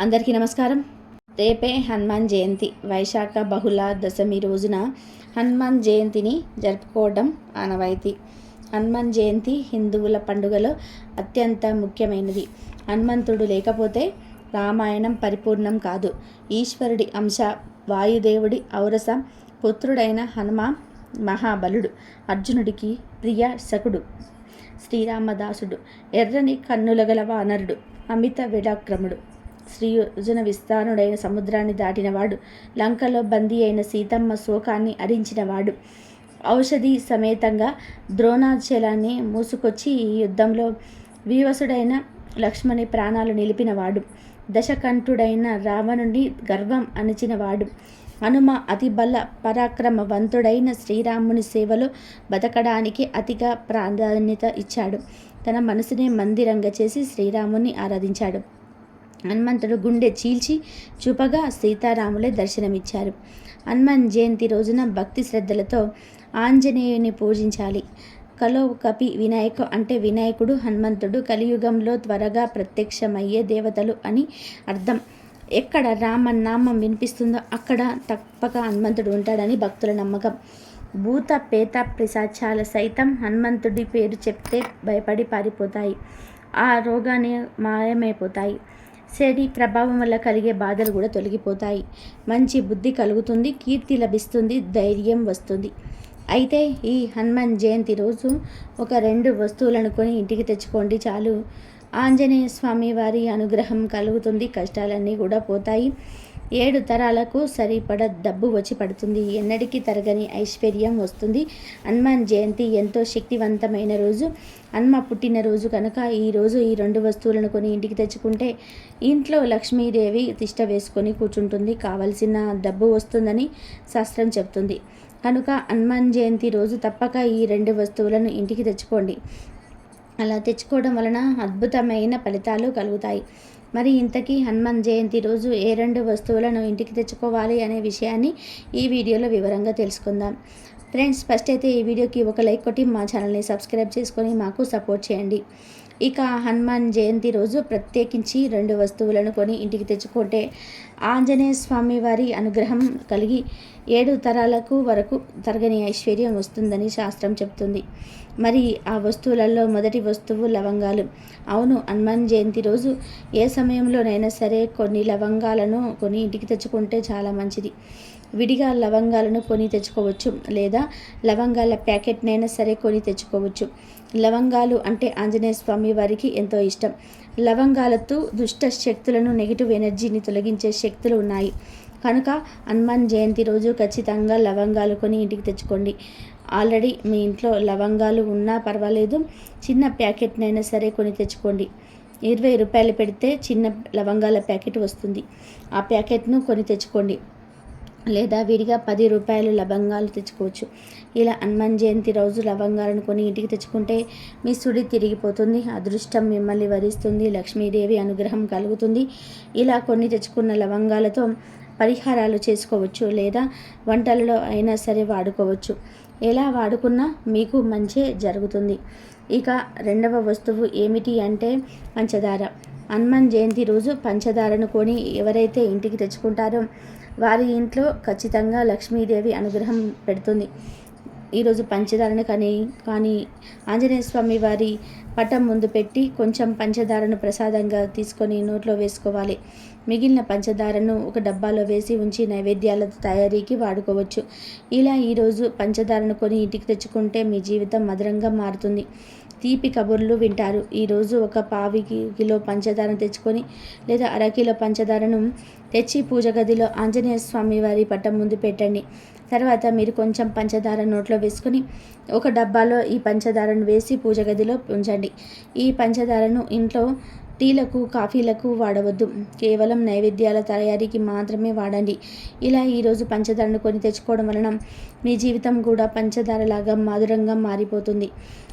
అందరికీ నమస్కారం. రేపే హనుమాన్ జయంతి. వైశాఖ బహుళ దశమి రోజున హనుమాన్ జయంతిని జరుపుకోవడం ఆనవాయితీ. హనుమాన్ జయంతి హిందువుల పండుగలో అత్యంత ముఖ్యమైనది. హనుమంతుడు లేకపోతే రామాయణం పరిపూర్ణం కాదు. ఈశ్వరుడి అంశ వాయుదేవుడి ఔరస పుత్రుడైన హనుమ మహాబలుడు అర్జునుడికి ప్రియ శకుడు శ్రీరామదాసుడు ఎర్రని కన్నులగల వానరుడు అమిత విడాక్రముడు. శ్రీయుజన విస్తానుడైన సముద్రాన్ని దాటినవాడు. లంకలో బందీ అయిన సీతమ్మ శోకాన్ని అరించినవాడు. ఔషధి సమేతంగా ద్రోణాచలాన్ని మూసుకొచ్చి ఈ యుద్ధంలో వీవసుడైన లక్ష్మణి ప్రాణాలు నిలిపినవాడు. దశకంఠుడైన రావణుని గర్వం అణిచినవాడు. హనుమ అతి బల పరాక్రమవంతుడైన శ్రీరాముని సేవలో బతకడానికి అతిగా ప్రాధాన్యత ఇచ్చాడు. తన మనసునే మందిరంగా చేసి శ్రీరాముని ఆరాధించాడు. హనుమంతుడు గుండె చీల్చి చూపగా సీతారాములే దర్శనమిచ్చారు. హనుమాన్ జయంతి రోజున భక్తి శ్రద్ధలతో ఆంజనేయుని పూజించాలి. కలో కపి వినాయక అంటే వినాయకుడు హనుమంతుడు కలియుగంలో త్వరగా ప్రత్యక్షమయ్యే దేవతలు అని అర్థం. ఎక్కడ రామ నామం వినిపిస్తుందో అక్కడ తప్పక హనుమంతుడు ఉంటాడని భక్తుల నమ్మకం. భూత పేత పిశాచాల సైతం హనుమంతుడి పేరు చెప్తే భయపడి పారిపోతాయి. ఆ రోగాన్ని మాయమైపోతాయి. శని ప్రభావం వల్ల కలిగే బాధలు కూడా తొలగిపోతాయి. మంచి బుద్ధి కలుగుతుంది కీర్తి లభిస్తుంది ధైర్యం వస్తుంది. అయితే ఈ హనుమాన్ జయంతి రోజు ఒక రెండు వస్తువులను కొని ఇంటికి తెచ్చుకోండి చాలు. ఆంజనేయ స్వామి వారి అనుగ్రహం కలుగుతుంది కష్టాలన్నీ కూడా పోతాయి. ఏడు తరాలకు సరిపడ డబ్బు వచ్చి పడుతుంది. ఎన్నటికీ తరగని ఐశ్వర్యం వస్తుంది. హనుమాన్ జయంతి ఎంతో శక్తివంతమైన రోజు. హనుమ పుట్టినరోజు కనుక ఈరోజు ఈ రెండు వస్తువులను కొని ఇంటికి తెచ్చుకుంటే ఇంట్లో లక్ష్మీదేవి తిష్ట వేసుకొని కూర్చుంటుంది. కావలసిన డబ్బు వస్తుందని శాస్త్రం చెప్తుంది కనుక హనుమాన్ జయంతి రోజు తప్పక ఈ రెండు వస్తువులను ఇంటికి తెచ్చుకోండి. అలా తెచ్చుకోవడం వలన అద్భుతమైన ఫలితాలు కలుగుతాయి. మరి ఇంతకీ హనుమాన్ జయంతి రోజు ఏ రెండు వస్తువులను ఇంటికి తెచ్చుకోవాలి అనే విషయాన్ని ఈ వీడియోలో వివరంగా తెలుసుకుందాం. ఫ్రెండ్స్ ఫస్ట్ అయితే ఈ వీడియోకి ఒక లైక్ కొట్టి మా ఛానల్ని సబ్స్క్రైబ్ చేసుకొని మాకు సపోర్ట్ చేయండి. ఇక హనుమాన్ జయంతి రోజు ప్రత్యేకించి రెండు వస్తువులను కొని ఇంటికి తెచ్చుకుంటే ఆంజనేయ స్వామి వారి అనుగ్రహం కలిగి ఏడు తరాలకు వరకు తరగని ఐశ్వర్యం వస్తుందని శాస్త్రం చెప్తుంది. మరి ఆ వస్తువులలో మొదటి వస్తువు లవంగాలు. అవును హనుమాన్ జయంతి రోజు ఏ సమయంలోనైనా సరే కొన్ని లవంగాలను కొని ఇంటికి తెచ్చుకుంటే చాలా మంచిది. విడిగా లవంగాలను కొని తెచ్చుకోవచ్చు లేదా లవంగాల ప్యాకెట్నైనా సరే కొని తెచ్చుకోవచ్చు. లవంగాలు అంటే ఆంజనేయ స్వామి వారికి ఎంతో ఇష్టం. లవంగాలతో దుష్ట శక్తులను నెగిటివ్ ఎనర్జీని తొలగించే శక్తులు ఉన్నాయి. కనుక హనుమాన్ జయంతి రోజు ఖచ్చితంగా లవంగాలు కొని ఇంటికి తెచ్చుకోండి. ఆల్రెడీ మీ ఇంట్లో లవంగాలు ఉన్నా పర్వాలేదు చిన్న ప్యాకెట్నైనా సరే కొని తెచ్చుకోండి. ఇరవై రూపాయలు పెడితే చిన్న లవంగాల ప్యాకెట్ వస్తుంది. ఆ ప్యాకెట్ను కొని తెచ్చుకోండి. లేదా విడిగా పది రూపాయలు లవంగాలు తెచ్చుకోవచ్చు. ఇలా హనుమాన్ జయంతి రోజు లవంగాలను కొని ఇంటికి తెచ్చుకుంటే మీ సుడి తిరిగిపోతుంది అదృష్టం మిమ్మల్ని వరిస్తుంది లక్ష్మీదేవి అనుగ్రహం కలుగుతుంది. ఇలా కొన్ని తెచ్చుకున్న లవంగాలతో పరిహారాలు చేసుకోవచ్చు లేదా వంటలలో అయినా సరే వాడుకోవచ్చు. ఎలా వాడుకున్నా మీకు మంచే జరుగుతుంది. ఇక రెండవ వస్తువు ఏమిటి అంటే పంచదార. హనుమాన్ జయంతి రోజు పంచదారను కొని ఎవరైతే ఇంటికి తెచ్చుకుంటారో వారి ఇంట్లో ఖచ్చితంగా లక్ష్మీదేవి అనుగ్రహం పెడుతుంది. ఈరోజు పంచదారను కానీ కానీ ఆంజనేయ స్వామి వారి పటం ముందు పెట్టి కొంచెం పంచదారను ప్రసాదంగా తీసుకొని నోట్లో వేసుకోవాలి. మిగిలిన పంచదారను ఒక డబ్బాలో వేసి ఉంచి నైవేద్యాల తయారీకి వాడుకోవచ్చు. ఇలా ఈరోజు పంచదారను కొని ఇంటికి తెచ్చుకుంటే మీ జీవితం మధురంగా మారుతుంది. తీపి కబుర్లు వింటారు. ఈరోజు ఒక పావి కిలో పంచదారను తెచ్చుకొని లేదా అరకిలో పంచదారను తెచ్చి పూజ గదిలో ఆంజనేయ స్వామి వారి పట్టం ముందు పెట్టండి. తర్వాత మీరు కొంచెం పంచదార నోట్లో వేసుకొని ఒక డబ్బాలో ఈ పంచదారను వేసి పూజ గదిలో ఉంచండి. ఈ పంచదారను ఇంట్లో టీలకు కాఫీలకు వాడవద్దు. కేవలం నైవేద్యాల తయారీకి మాత్రమే వాడండి. ఇలా ఈరోజు పంచదారను కొని తెచ్చుకోవడం వలన మీ జీవితం కూడా పంచదారలాగా మధురంగా మారిపోతుంది.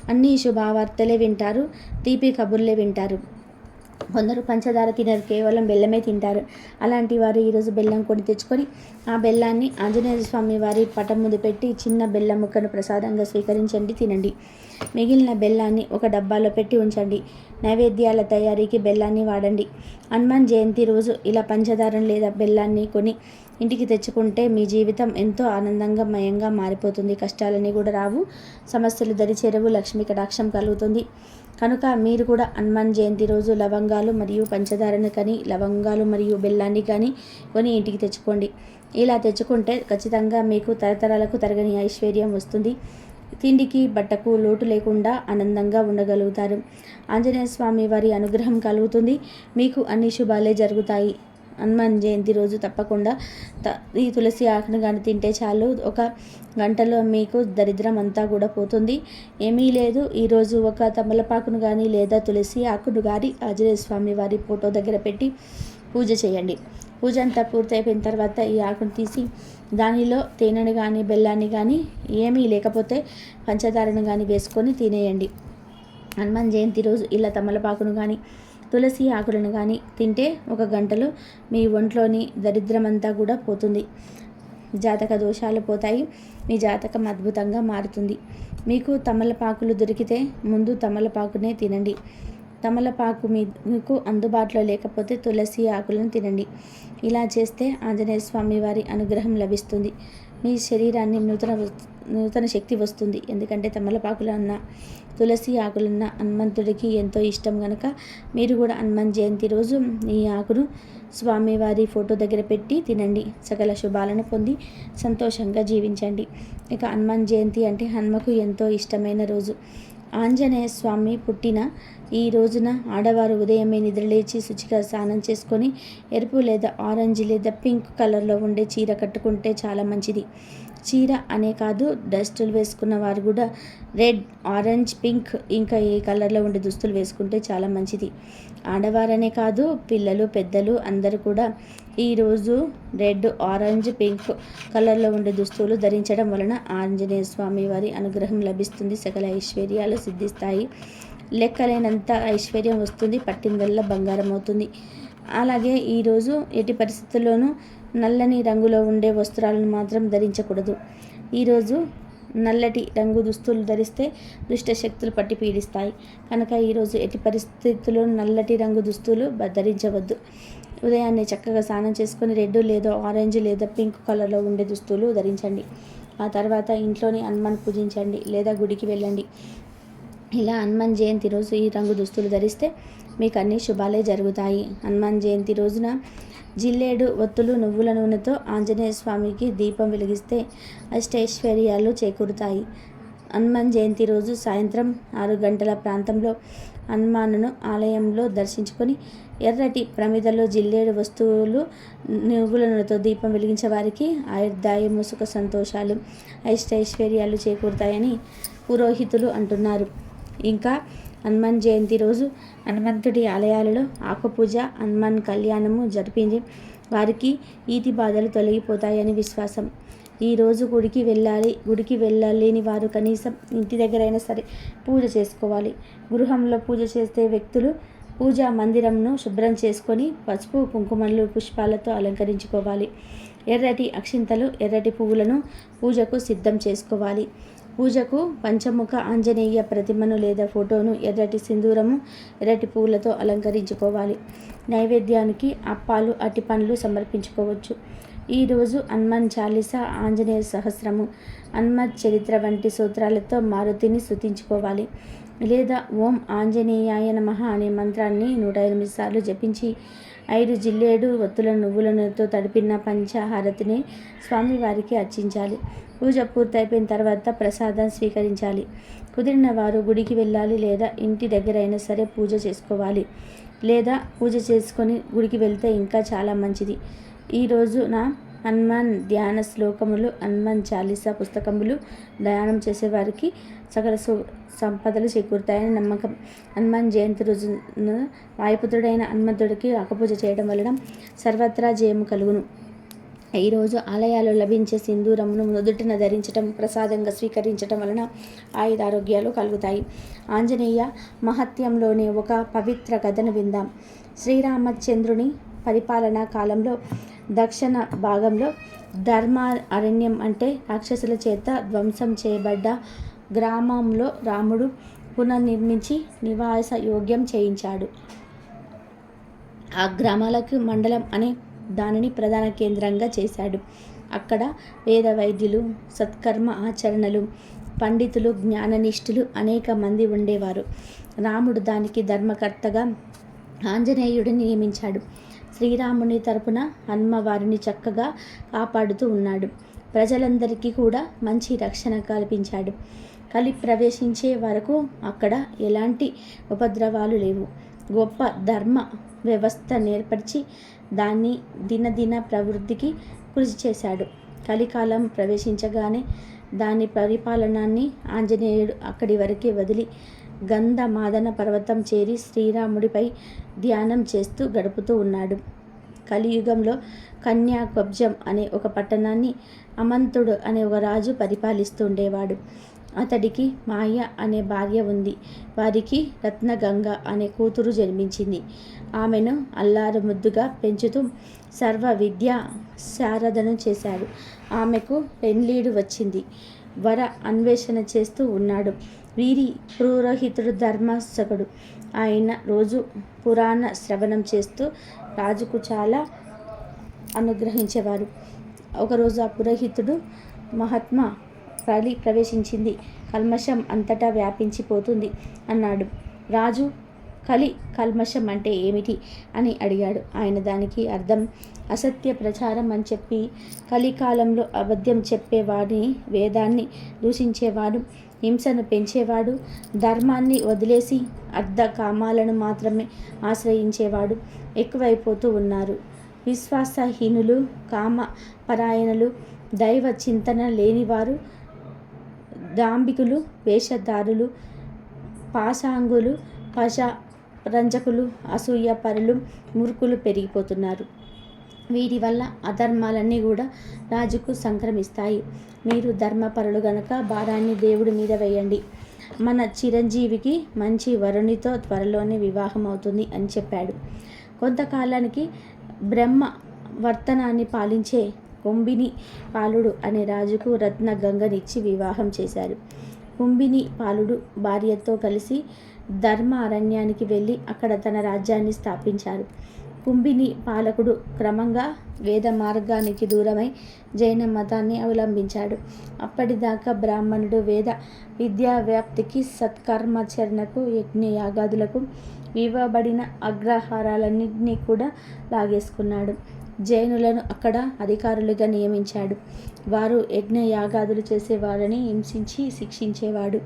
అన్ని శుభవార్తలే వింటారు తీపి కబుర్లే వింటారు. కొందరు పంచదార తినరు కేవలం బెల్లమే తింటారు. అలాంటి వారు ఈరోజు బెల్లం కొని తెచ్చుకొని ఆ బెల్లాన్ని ఆంజనేయ స్వామి వారి పటం ముందు పెట్టి చిన్న బెల్లం ముక్కను ప్రసాదంగా స్వీకరించండి తినండి. మిగిలిన బెల్లాన్ని ఒక డబ్బాలో పెట్టి ఉంచండి. నైవేద్యాల తయారీకి బెల్లాన్ని వాడండి. హనుమాన్ జయంతి రోజు ఇలా పంచదారం లేదా బెల్లాన్ని కొని ఇంటికి తెచ్చుకుంటే మీ జీవితం ఎంతో ఆనందంగా మయంగా మారిపోతుంది. కష్టాలన్నీ కూడా రావు. సమస్యలు దరిచేరవు లక్ష్మి లక్ష్మీ కటాక్షం కలుగుతుంది. కనుక మీరు కూడా హనుమాన్ జయంతి రోజు లవంగాలు మరియు పంచదారను కానీ లవంగాలు మరియు బెల్లాన్ని కానీ కొని ఇంటికి తెచ్చుకోండి. ఇలా తెచ్చుకుంటే ఖచ్చితంగా మీకు తరతరాలకు తరగని ఐశ్వర్యం వస్తుంది. తిండికి బట్టకు లోటు లేకుండా ఆనందంగా ఉండగలుగుతారు. ఆంజనేయ స్వామి వారి అనుగ్రహం కలుగుతుంది. మీకు అన్ని శుభాలే జరుగుతాయి. హనుమాన్ జయంతి రోజు తప్పకుండా ఈ తులసి ఆకును కానీ తింటే చాలు. ఒక గంటలో మీకు దరిద్రం అంతా కూడా పోతుంది. ఏమీ లేదు. ఈరోజు ఒక తమలపాకును కానీ లేదా తులసి ఆకును కానీ ఆంజనేయ స్వామి వారి ఫోటో దగ్గర పెట్టి పూజ చేయండి. పూజ అంతా పూర్తయిపోయిన తర్వాత ఈ ఆకును తీసి దానిలో తేనెను కానీ బెల్లాన్ని కానీ ఏమీ లేకపోతే పంచదారను కానీ వేసుకొని తినేయండి. హనుమాన్ జయంతి రోజు ఇలా తమలపాకును కానీ తులసి ఆకులను కానీ తింటే ఒక గంటలో మీ ఒంట్లోని దరిద్రమంతా కూడా పోతుంది. జాతక దోషాలు పోతాయి. మీ జాతకం అద్భుతంగా మారుతుంది. మీకు తమలపాకులు దొరికితే ముందు తమలపాకునే తినండి. తమలపాకు మీ మీకు అందుబాటులో లేకపోతే తులసి ఆకులను తినండి. ఇలా చేస్తే ఆంజనేయ స్వామి వారి అనుగ్రహం లభిస్తుంది. మీ శరీరాన్ని నూతన నూతన శక్తి వస్తుంది. ఎందుకంటే తమలపాకులు అన్న తులసి ఆకులున్న హనుమంతుడికి ఎంతో ఇష్టం కనుక మీరు కూడా హనుమాన్ జయంతి రోజు ఈ ఆకును స్వామివారి ఫోటో దగ్గర పెట్టి తినండి. సకల శుభాలను పొంది సంతోషంగా జీవించండి. ఇక హనుమాన్ జయంతి అంటే హనుమకు ఎంతో ఇష్టమైన రోజు. ఆంజనేయ స్వామి పుట్టిన ఈ రోజున ఆడవారు ఉదయమే నిద్రలేచి శుచిగా స్నానం చేసుకొని ఎరుపు లేదా ఆరెంజ్ లేదా పింక్ కలర్లో ఉండే చీర కట్టుకుంటే చాలా మంచిది. చీర అనే కాదు డస్టులు వేసుకున్న వారు కూడా రెడ్ ఆరెంజ్ పింక్ ఇంకా ఏ కలర్లో ఉండే దుస్తులు వేసుకుంటే చాలా మంచిది. ఆడవారనే కాదు పిల్లలు పెద్దలు అందరూ కూడా ఈరోజు రెడ్ ఆరెంజ్ పింక్ కలర్లో ఉండే దుస్తులు ధరించడం వలన ఆంజనేయ స్వామి వారి అనుగ్రహం లభిస్తుంది. సకల ఐశ్వర్యాలు సిద్ధిస్తాయి. లెక్కలేనంత ఐశ్వర్యం వస్తుంది పట్టిందల్లా బంగారం అవుతుంది. అలాగే ఈరోజు ఎట్టి పరిస్థితుల్లోనూ నల్లని రంగులో ఉండే వస్త్రాలను మాత్రం ధరించకూడదు. ఈరోజు నల్లటి రంగు దుస్తులు ధరిస్తే దుష్ట శక్తులు పట్టి పీడిస్తాయి. కనుక ఈరోజు ఎట్టి పరిస్థితుల్లో నల్లటి రంగు దుస్తులు ధరించవద్దు. ఉదయాన్నే చక్కగా స్నానం చేసుకొని రెడ్ లేదా ఆరెంజ్ లేదా పింక్ కలర్లో ఉండే దుస్తులు ధరించండి. ఆ తర్వాత ఇంట్లోని హనుమాన్ పూజించండి లేదా గుడికి వెళ్ళండి. ఇలా హనుమాన్ జయంతి రోజు ఈ రంగు దుస్తులు ధరిస్తే మీకు అన్ని శుభాలే జరుగుతాయి. హనుమాన్ జయంతి రోజున జిల్లేడు ఒత్తులు నువ్వుల నూనెతో ఆంజనేయ స్వామికి దీపం వెలిగిస్తే అష్టైశ్వర్యాలు చేకూరుతాయి. హనుమాన్ జయంతి రోజు సాయంత్రం ఆరు గంటల ప్రాంతంలో హనుమానును ఆలయంలో దర్శించుకొని ఎర్రటి ప్రమిదలో జిల్లేడు వస్తువులు నువ్వుల నూనెతో దీపం వెలిగించే వారికి ఆయుర్దాయము సుఖ సంతోషాలు అష్టైశ్వర్యాలు చేకూరుతాయని పురోహితులు అంటున్నారు. ఇంకా హనుమాన్ జయంతి రోజు హనుమంతుడి ఆలయాలలో ఆకుపూజ హనుమాన్ కళ్యాణము జరిపింది వారికి ఈతి బాధలు తొలగిపోతాయని విశ్వాసం. ఈరోజు గుడికి వెళ్ళాలి గుడికి వెళ్ళలేని వారు కనీసం ఇంటి దగ్గరైనా సరే పూజ చేసుకోవాలి. గృహంలో పూజ చేస్తే వ్యక్తులు పూజా మందిరంను శుభ్రం చేసుకొని పసుపు కుంకుమలు పుష్పాలతో అలంకరించుకోవాలి. ఎర్రటి అక్షింతలు ఎర్రటి పువ్వులను పూజకు సిద్ధం చేసుకోవాలి. పూజకు పంచముఖ ఆంజనేయ ప్రతిమను లేదా ఫోటోను ఎర్రటి సింధూరము ఎర్రటి పువ్వులతో అలంకరించుకోవాలి. నైవేద్యానికి అప్పాలు అట్టి పండ్లు సమర్పించుకోవచ్చు. ఈరోజు హనుమాన్ చాలీస ఆంజనేయ సహస్రము హనుమత్ చరిత్ర వంటి సూత్రాలతో మారుతిని స్థుతించుకోవాలి లేదా ఓం ఆంజనేయాయ నమ అనే మంత్రాన్ని నూట ఎనిమిది సార్లు జపించి ఐదు జిల్లేడు ఒత్తుల నువ్వులతో తడిపిన పంచహారతిని స్వామివారికి అర్చించాలి. పూజ పూర్తయిపోయిన తర్వాత ప్రసాదం స్వీకరించాలి. కుదిరిన వారు గుడికి వెళ్ళాలి లేదా ఇంటి దగ్గర అయినా సరే పూజ చేసుకోవాలి. లేదా పూజ చేసుకొని గుడికి వెళ్తే ఇంకా చాలా మంచిది. ఈరోజు నా హనుమాన్ ధ్యాన శ్లోకములు హనుమాన్ చాలీసా పుస్తకములు ధ్యానం చేసేవారికి సకల సు సంపదలు చేకూరుతాయని నమ్మకం. హనుమాన్ జయంతి రోజున వాయుపుత్రుడైన హనుమంతుడికి అకపూజ చేయడం వలన సర్వత్రా జయము కలుగును. ఈరోజు ఆలయాల్లో లభించే సింధూరమును నుదుటిన ధరించటం ప్రసాదంగా స్వీకరించటం వలన ఆయుధ ఆరోగ్యాలు కలుగుతాయి. ఆంజనేయ మహత్యంలోనే ఒక పవిత్ర కథను విందాం. శ్రీరామచంద్రుని పరిపాలనా కాలంలో దక్షిణ భాగంలో ధర్మ అరణ్యం అంటే రాక్షసుల చేత ధ్వంసం చేయబడ్డ గ్రామంలో రాముడు పునర్నిర్మించి నివాస యోగ్యం చేయించాడు. ఆ గ్రామాలకు మండలం అనే దానిని ప్రధాన కేంద్రంగా చేశాడు. అక్కడ వేద వైద్యులు సత్కర్మ ఆచరణలు పండితులు జ్ఞాననిష్ఠులు అనేక మంది ఉండేవారు. రాముడు దానికి ధర్మకర్తగా ఆంజనేయుడిని నియమించాడు. శ్రీరాముని తరపున హనుమ వారిని చక్కగా కాపాడుతూ ఉన్నాడు. ప్రజలందరికీ కూడా మంచి రక్షణ కల్పించాడు. కలి ప్రవేశించే వరకు అక్కడ ఎలాంటి ఉపద్రవాలు లేవు. గొప్ప ధర్మ వ్యవస్థ నేర్పరిచి దాన్ని దినదిన ప్రవృద్ధికి కృషి చేశాడు. కలికాలం ప్రవేశించగానే దాని పరిపాలనాన్ని ఆంజనేయుడు అక్కడి వరకే వదిలి గంధ మాదన పర్వతం చేరి శ్రీరాముడిపై ధ్యానం చేస్తూ గడుపుతూ ఉన్నాడు. కలియుగంలో కన్యాకబ్జం అనే ఒక పట్టణాన్ని అమంతుడు అనే ఒక రాజు పరిపాలిస్తుండేవాడు అతడికి మాయ అనే భార్య ఉంది. వారికి రత్నగంగ అనే కూతురు జన్మించింది. ఆమెను అల్లారు ముద్దుగా పెంచుతూ సర్వ విద్య శారదను చేశాడు. ఆమెకు పెండ్లీడు వచ్చింది. వర అన్వేషణ చేస్తూ ఉన్నాడు. వీరి పురోహితుడు ధర్మాసకుడు. ఆయన రోజు పురాణ శ్రవణం చేస్తూ రాజుకు చాలా అనుగ్రహించేవారు. ఒకరోజు ఆ పురోహితుడు మహాత్మా ప్రలి ప్రవేశించింది. కల్మషం అంతటా వ్యాపించిపోతుంది అన్నాడు. రాజు కలి కల్మషం అంటే ఏమిటి అని అడిగాడు. ఆయన దానికి అర్థం అసత్య ప్రచారం అని చెప్పి కలికాలంలో అబద్ధం చెప్పేవాడిని వేదాన్ని దూషించేవాడు హింసను పెంచేవాడు ధర్మాన్ని వదిలేసి అర్ధ కామాలను మాత్రమే ఆశ్రయించేవాడు ఎక్కువైపోతూ ఉన్నారు. విశ్వాసహీనులు కామ పరాయణులు దైవ చింతన లేనివారు దాంబికులు వేషధారులు పాశాంగులు పశ రంజకులు అసూయ పరులు మురుకులు పెరిగిపోతున్నారు. వీటి వల్ల అధర్మాలన్నీ కూడా రాజుకు సంక్రమిస్తాయి. మీరు ధర్మపరులు గనక భారాన్ని దేవుడి మీద వేయండి. మన చిరంజీవికి మంచి వరుణితో త్వరలోనే వివాహం అవుతుంది అని చెప్పాడు. కొంతకాలానికి బ్రహ్మ వర్తనాన్ని పాలించే కుంభిని పాలుడు అనే రాజుకు రత్న గంగనిచ్చి వివాహం చేశారు. కుంభిని పాలుడు భార్యతో కలిసి ధర్మ అరణ్యానికి వెళ్ళి అక్కడ తన రాజ్యాన్ని స్థాపించారు. కుంభిని పాలకుడు క్రమంగా వేద మార్గానికి దూరమై జైన మతాన్ని అవలంబించాడు. అప్పటిదాకా బ్రాహ్మణుడు వేద విద్యా వ్యాప్తికి సత్కర్మాచరణకు యజ్ఞ యాగాదులకు ఇవ్వబడిన అగ్రహారాలన్నింటినీ కూడా లాగేసుకున్నాడు. జైనులను అక్కడ అధికారులుగా నియమించాడు. వారు యజ్ఞయాగాదులు చేసేవారని హింసించి శిక్షించేవాడు.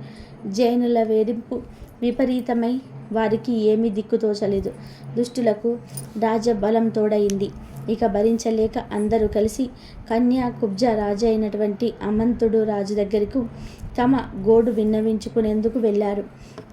జైనుల వేధింపు విపరీతమై వారికి ఏమీ దిక్కుతోచలేదు దుష్టులకు రాజబలం తోడైంది ఇక భరించలేక అందరూ కలిసి కన్యా కుబ్జ రాజు అయినటువంటి అమంతుడు రాజు దగ్గరకు తమ గోడు విన్నవించుకునేందుకు వెళ్ళారు.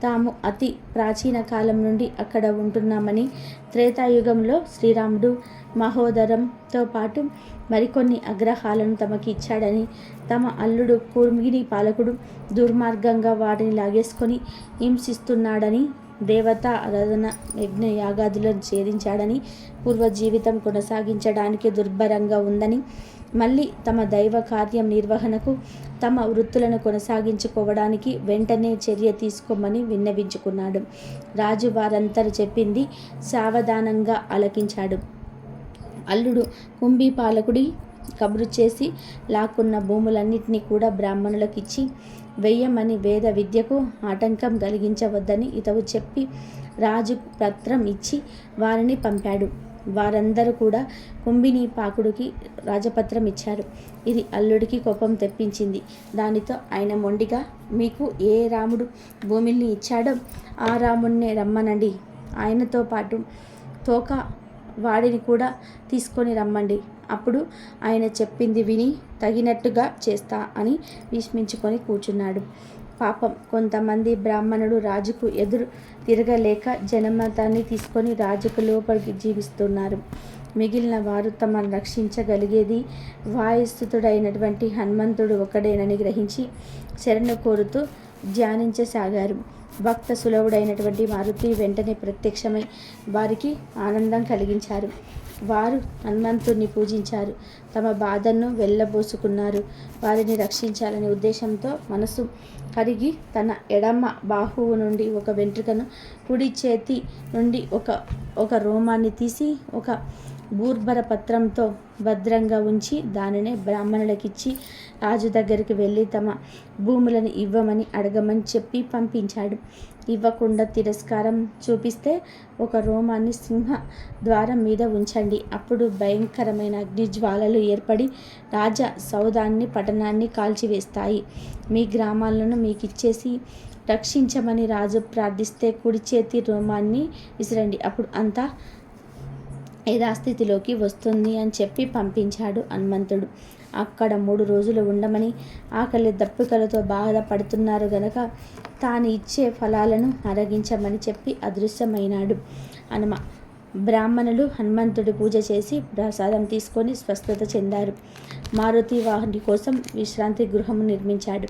తాము అతి ప్రాచీన కాలం నుండి అక్కడ ఉంటున్నామని త్రేతాయుగంలో శ్రీరాముడు మహోదరంతో పాటు మరికొన్ని అగ్రహాలను తమకి ఇచ్చాడని తమ అల్లుడు కూర్మిని పాలకుడు దుర్మార్గంగా వాటిని లాగేసుకొని హింసిస్తున్నాడని దేవత ఆరాధన యజ్ఞ యాగాదులను ఛేదించాడని పూర్వజీవితం కొనసాగించడానికి దుర్భరంగా ఉందని మళ్ళీ తమ దైవ కార్యం నిర్వహణకు తమ వృత్తులను కొనసాగించుకోవడానికి వెంటనే చర్య తీసుకోమని విన్నవించుకున్నాడు. రాజు వారంతరు చెప్పింది సావధానంగా ఆలకించాడు. అల్లుడు కుంభీ పాలకుడి కబురు చేసి లాక్కున్న భూములన్నింటినీ కూడా బ్రాహ్మణులకు ఇచ్చి వెయ్యమని వేద విద్యకు ఆటంకం కలిగించవద్దని ఇతవు చెప్పి రాజు పత్రం ఇచ్చి వారిని పంపాడు. వారందరూ కూడా కుంభిని పాకుడికి రాజపత్రం ఇచ్చారు. ఇది అల్లుడికి కోపం తెప్పించింది. దానితో ఆయన మొండిగా మీకు ఏ రాముడు భూమిని ఇచ్చాడో ఆ రాముడినే రమ్మనండి. ఆయనతో పాటు తోక వాడిని కూడా తీసుకొని రమ్మండి. అప్పుడు ఆయన చెప్పింది విని తగినట్టుగా చేస్తా అని విస్మించుకొని కూర్చున్నాడు. పాపం కొంతమంది బ్రాహ్మణుడు రాజుకు ఎదురు తిరగలేక జనమతాన్ని తీసుకొని రాజుకు లోపలికి జీవిస్తున్నారు. మిగిలిన వారు తమను రక్షించగలిగేది వాయుస్థుతుడైనటువంటి హనుమంతుడు ఒకడేనని గ్రహించి శరణు కోరుతూ ధ్యానించసాగారు. భక్త సులభుడైనటువంటి మారుతి వెంటనే ప్రత్యక్షమై వారికి ఆనందం కలిగించారు. వారు హనుమంతుడిని పూజించారు. తమ బాధను వెళ్ళబోసుకున్నారు వారిని రక్షించాలనే ఉద్దేశంతో మనసు కరిగి తన ఎడమ బాహువు నుండి ఒక వెంట్రుకను కుడి చేతి నుండి ఒక ఒక రోమాన్ని తీసి ఒక గూర్భర పత్రంతో భద్రంగా ఉంచి దానినే బ్రాహ్మణులకిచ్చి రాజు దగ్గరికి వెళ్ళి తమ భూములను ఇవ్వమని అడగమని చెప్పి పంపించాడు. ఇవ్వకుండా తిరస్కారం చూపిస్తే ఒక రోమాన్ని సింహ ద్వారం మీద ఉంచండి. అప్పుడు భయంకరమైన అగ్నిజ్వాలలు ఏర్పడి రాజ సౌదాన్ని పట్టణాన్ని కాల్చివేస్తాయి. మీ గ్రామాలను మీకు ఇచ్చేసి రక్షించమని రాజు ప్రార్థిస్తే కుడి చేతి రోమాన్ని విసిరండి. అప్పుడు అంతా యథాస్థితిలోకి వస్తుంది అని చెప్పి పంపించాడు హనుమంతుడు. అక్కడ మూడు రోజులు ఉండమని ఆకలి దప్పికలతో బాధపడుతున్నారు గనక తాను ఇచ్చే ఫలాలను అరగించమని చెప్పి అదృశ్యమైనాడు. హనుమ బ్రాహ్మణులు హనుమంతుడి పూజ చేసి ప్రసాదం తీసుకొని స్వస్థత చెందారు. మారుతి వాహని కోసం విశ్రాంతి గృహము నిర్మించాడు.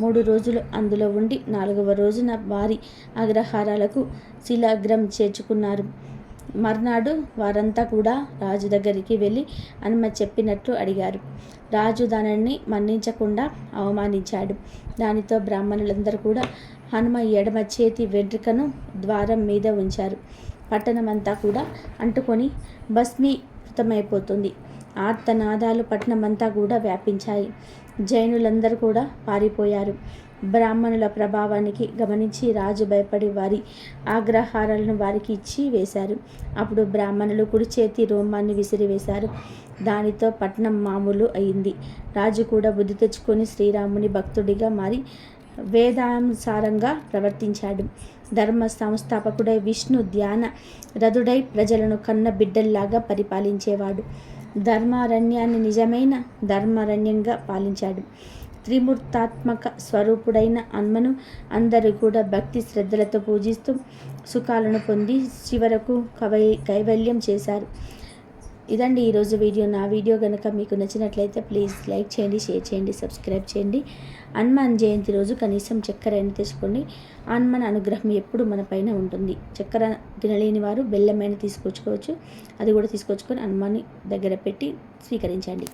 మూడు రోజులు అందులో ఉండి నాలుగవ రోజున వారి అగ్రహారాలకు శిలాగ్రం చేర్చుకున్నారు. మర్నాడు వారంతా కూడా రాజు దగ్గరికి వెళ్ళి హనుమ చెప్పినట్లు అడిగారు. రాజు దానిని మన్నించకుండా అవమానించాడు. దానితో బ్రాహ్మణులందరూ కూడా హనుమ ఎడమ చేతి వెంట్రుకను ద్వారం మీద ఉంచారు. పట్టణమంతా కూడా అంటుకొని భస్మీకృతమైపోతుంది. ఆర్తనాదాలు పట్టణమంతా కూడా వ్యాపించాయి. జైనులందరూ కూడా పారిపోయారు. బ్రాహ్మణుల ప్రభావానికి గమనించి రాజు భయపడి వారి ఆగ్రహారాలను వారికి ఇచ్చి వేశారు. అప్పుడు బ్రాహ్మణులు కుడి చేతి రోమాన్ని విసిరివేశారు. దానితో పట్నం మామూలు అయింది. రాజు కూడా బుద్ధి తెచ్చుకొని శ్రీరాముని భక్తుడిగా మారి వేదానుసారంగా ప్రవర్తించాడు. ధర్మ సంస్థాపకుడై విష్ణు ధ్యాన రథుడై ప్రజలను కన్న బిడ్డల్లాగా పరిపాలించేవాడు. ధర్మారణ్యాన్ని నిజమైన ధర్మారణ్యంగా పాలించాడు. త్రిమూర్తాత్మక స్వరూపుడైన అన్మను అందరూ కూడా భక్తి శ్రద్ధలతో పూజిస్తూ సుఖాలను పొంది చివరకు కవై కైవల్యం చేశారు. ఇదండి ఈరోజు వీడియో. నా వీడియో కనుక మీకు నచ్చినట్లయితే ప్లీజ్ లైక్ చేయండి షేర్ చేయండి సబ్స్క్రైబ్ చేయండి. హనుమాన్ జయంతి రోజు కనీసం చక్కెర అయిన తీసుకోండి. హనుమాన్ అనుగ్రహం ఎప్పుడు మన పైన ఉంటుంది. చక్కెర తినలేని వారు బెల్లమైన తీసుకొచ్చుకోవచ్చు అది కూడా తీసుకొచ్చుకొని హనుమాన్ దగ్గర పెట్టి స్వీకరించండి.